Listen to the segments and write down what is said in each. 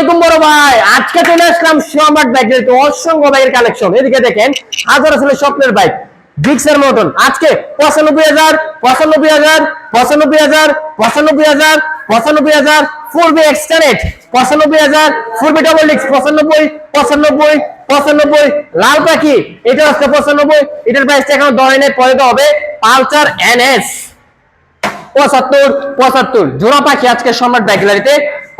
আলাইকুম বড় ভাই। আজকে চলে আসলাম সম্রাট বাইকের তো। অসংখ্য বাইকের কালেকশন এদিকে দেখেন, হাজার আসলে স্বপ্নের বাইক। ডিক্সের মতন আজকে পঁচানব্বই হাজার পঁচানব্বই হাজার পঁচানব্বই হাজার পঁচানব্বই হাজার পঁচানব্বই হাজার ফোর বি এক্সটারেট পঁচানব্বই হাজার ফোর বি ডবল পঁচানব্বই পঁচানব্বই পঁচানব্বই। লাল পাখি। এটা হচ্ছে পঁচানব্বই। এটার প্রাইসটা এখন দশ নেই, পরে তো হবে পালচার এনএস পঁচাত্তর পঁচাত্তর। জোড়া পাখি আজকে সম্রাট বাইক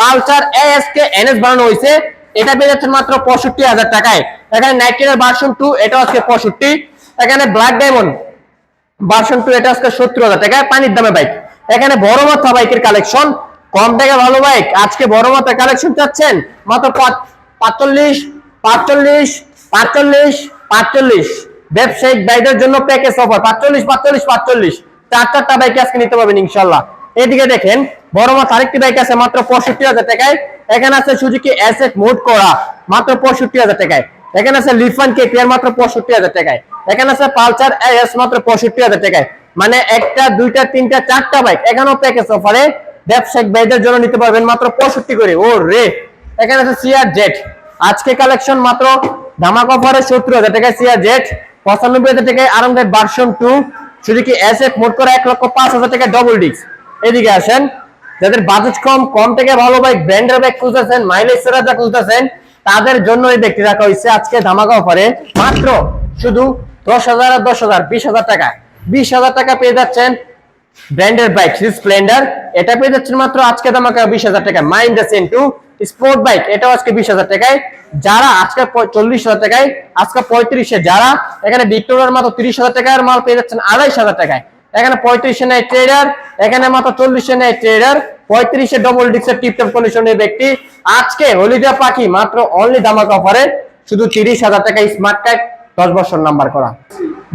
পালসার এএসকে এনএস বানানো হয়েছে। এটা পেয়ে মাত্র পঁয়ষট্টি হাজার টাকায়। এখানে নাইট্রেনের ভার্সন টু এটা আজকে পঁয়ষট্টি। এখানে ব্ল্যাক ডায়মন্ড ভার্সন টু এটা আজকে সত্তর হাজার টাকায়। পানির দামে বাইক এখানে বড় মাথা বাইকের কালেকশন কম টাকা ভালো বাইক আজকে বড় মাথা কালেকশন চাচ্ছেন মাত্র পাঁচ- পাঁচচল্লিশ পাঁচচল্লিশ পাঁচচল্লিশ পাঁচচল্লিশ। ব্যবসায়িক বাইকের জন্য প্যাকেজ অফার পাঁচচল্লিশ পাঁচচল্লিশ পাঁচচল্লিশ। চার চারটা বাইক আজকে নিতে পারবেন ইনশাল্লাহ। এদিকে দেখেন, বড় মাথা আরেকটি বাইক আছে, মাত্র পঁয়ষট্টি হাজার টাকায়। এখানে আছে সুজুকি এসএফ মোট করা, মাত্র পঁয়ষট্টি হাজার টাকায়। এখানে আছে লিফান কেপিআর মাত্র পঁয়ষট্টি হাজার টাকায়। এখানে আছে পালসার এস মাত্র পঁয়ষট্টি হাজার টাকায়। মানে একটা, দুইটা, তিনটা, চারটা বাইক এখানেও প্যাকেজ অফারে ব্যবসায়িক বাইকদের জন্য নিতে পারবেন, মাত্র পঁয়ষট্টি করে। ও রে! এখানে আছে সিআর জেট আজকে কালেকশন মাত্র ধামাক অফারে সত্তর হাজার টাকায় সিআর জেট পঁচানব্বই হাজার টাকায় আরামদায়ক version two Suzuki S F মোট করে এক লক্ষ পাঁচ হাজার টাকা ডবল ডিস্ক এদিকে আসেন। যাদের বাজেট কম কম থেকে ভালো বাইক ব্র্যান্ডের বাইক খুঁজতেছেন মাইলেজ সেরা যা খুঁজতেছেন, তাদের জন্য এই ব্যক্তি রাখা হয়েছে আজকে ধামাকা অফারে মাত্র শুধু দশ হাজার আর দশ হাজার, বিশ হাজার টাকা। বিশ হাজার টাকা পেয়ে যাচ্ছেন ব্র্যান্ডের বাইক স্প্লেন্ডার এটা পেয়ে যাচ্ছেন মাত্র আজকে ধামাকা বিশ হাজার টাকা। মাইন্ড টু স্পোর্ট বাইক এটাও আজকে বিশ হাজার টাকায়। যারা আজকে চল্লিশ হাজার টাকায়, আজকে পঁয়ত্রিশে, যারা এখানে ভিক্টোরিয়ার মাত্র তিরিশ হাজার টাকার মাল পেয়ে যাচ্ছেন আড়াইশ হাজার টাকায়। এখানে পঁয়ত্রিশে নেয় ট্রেডার এখানে মাত্র চল্লিশে নেয় ট্রেডার পঁয়ত্রিশে ডবল ডিক্সের টিপটপ কন্ডিশনের ব্যক্তি। আজকে হলিডে পাখি মাত্র অনলি দামাকা অফারে শুধু তিরিশ হাজার টাকা স্মার্ট কার্ড দশ বছর নাম্বার করা।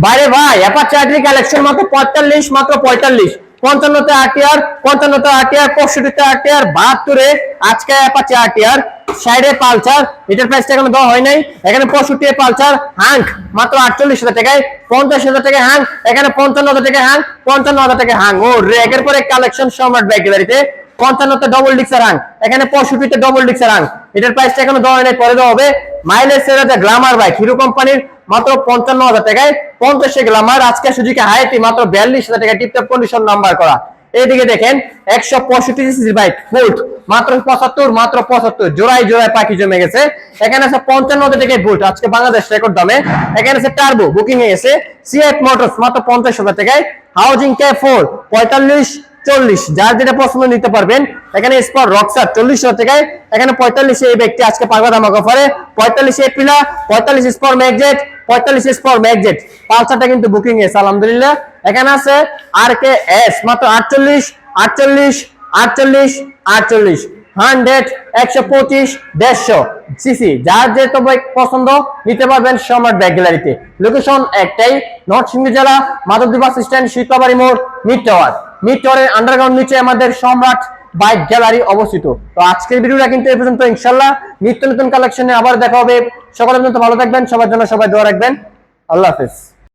বাইরে ভাই অ্যাপাচি আইডি কালেকশন মাত্র পঁয়তাল্লিশ মাত্র পঁয়তাল্লিশ। পঞ্চান্নতে আরটিআর পঞ্চান্নতে আরটিআর পঁয়ষট্টিতে আরটিআর বাহাত্তরে আজকে অ্যাপাচি আরটিআর সাইডে পালচার এটার প্রাইসটা এখনও দেওয়া হয় নাই। এখানে পঁয়ষট্টি পালচার হাঙ্ক, মাত্র আটচল্লিশ হাজার টাকায়, পঞ্চাশ হাজার টাকায় হাঙ্ক, এখানে পঞ্চান্ন হাজার টাকায় হাঙ্ক, পঞ্চান্ন হাজার টাকায় হাঙ্ক। ও রেগের পরে কালেকশন সম্রাট ব্যাগ গ্যালারিতে। পঞ্চান্নতে ডবল ডিক্সের হাঙ্ক, এখানে পঁয়ষট্টিতে ডবল ডিক্সের হাঙ্ক। এটার প্রাইসটা এখনও দেওয়া হয় নাই, পরে দেওয়া হবে। মাইলেজ গ্লামার বাইক হিরো কোম্পানির মাত্র পঞ্চান্ন হাজার টাকায়, পঞ্চাশে গ্লামার আজকে সুযোগে হাইটি মাত্র বিয়াল্লিশ হাজার টাকা টিপটপ কন্ডিশন নাম্বার করা। এইদিকে দেখেন, একশো পঁয়ষট্টি বাইক ফুট মাত্র পঁচাত্তর মাত্র পঁচাত্তর, জোড়ায় জোড়ায় পাখি জমে গেছে। এখানে আছে পঞ্চান্ন টাকায় বুট আজকে বাংলাদেশ রেকর্ড দামে। এখানে আছে টার্বো বুকিং এ গেছে সিএফ মোটরস মাত্র পঞ্চাশ হাজার টাকায়। হাউজিং কে ফোর পঁয়তাল্লিশ, চল্লিশ, যার যেটা পছন্দ নিতে পারবেন, এখানে স্পট রক্সার চল্লিশ হাজার টাকায়। এখানে পঁয়তাল্লিশে এই ব্যক্তি আজকে পাগলা দামাক অফারে পঁয়তাল্লিশে এপ্রিলা পঁয়তাল্লিশ স্পট ম্যাগজেট পঁয়তাল্লিশ স্পট ম্যাগজেট পালসারটা কিন্তু বুকিং এসে আলহামদুলিল্লাহ। এখানে আছে আর কে এস মাত্র আটচল্লিশ আটচল্লিশ আটচল্লিশ আটচল্লিশ। হান্ড্রেড একশো পঁচিশ, দেড়শো। সিসি যার যে তো বাইক পছন্দ, নিতে পারবেন সম্রাট ব্যাগ গ্যালারিতে লোকেশন একটাই নর্থ সিন্ধু জেলা মাধবদী বাস স্ট্যান্ড শীতলাবাড়ি মোড় মিড টাওয়ার মিড টাওয়ারের আন্ডারগ্রাউন্ড নিচে আমাদের সম্রাট বাইক গ্যালারি অবস্থিত। তো আজকের ভিডিওটা কিন্তু এই পর্যন্ত ইনশাল্লাহ নিত্য নতুন কালেকশনে আবার দেখা হবে। সকলের জন্য ভালো থাকবেন, সবার জন্য সবাই দোয়া রাখবেন। আল্লাহ হাফেজ।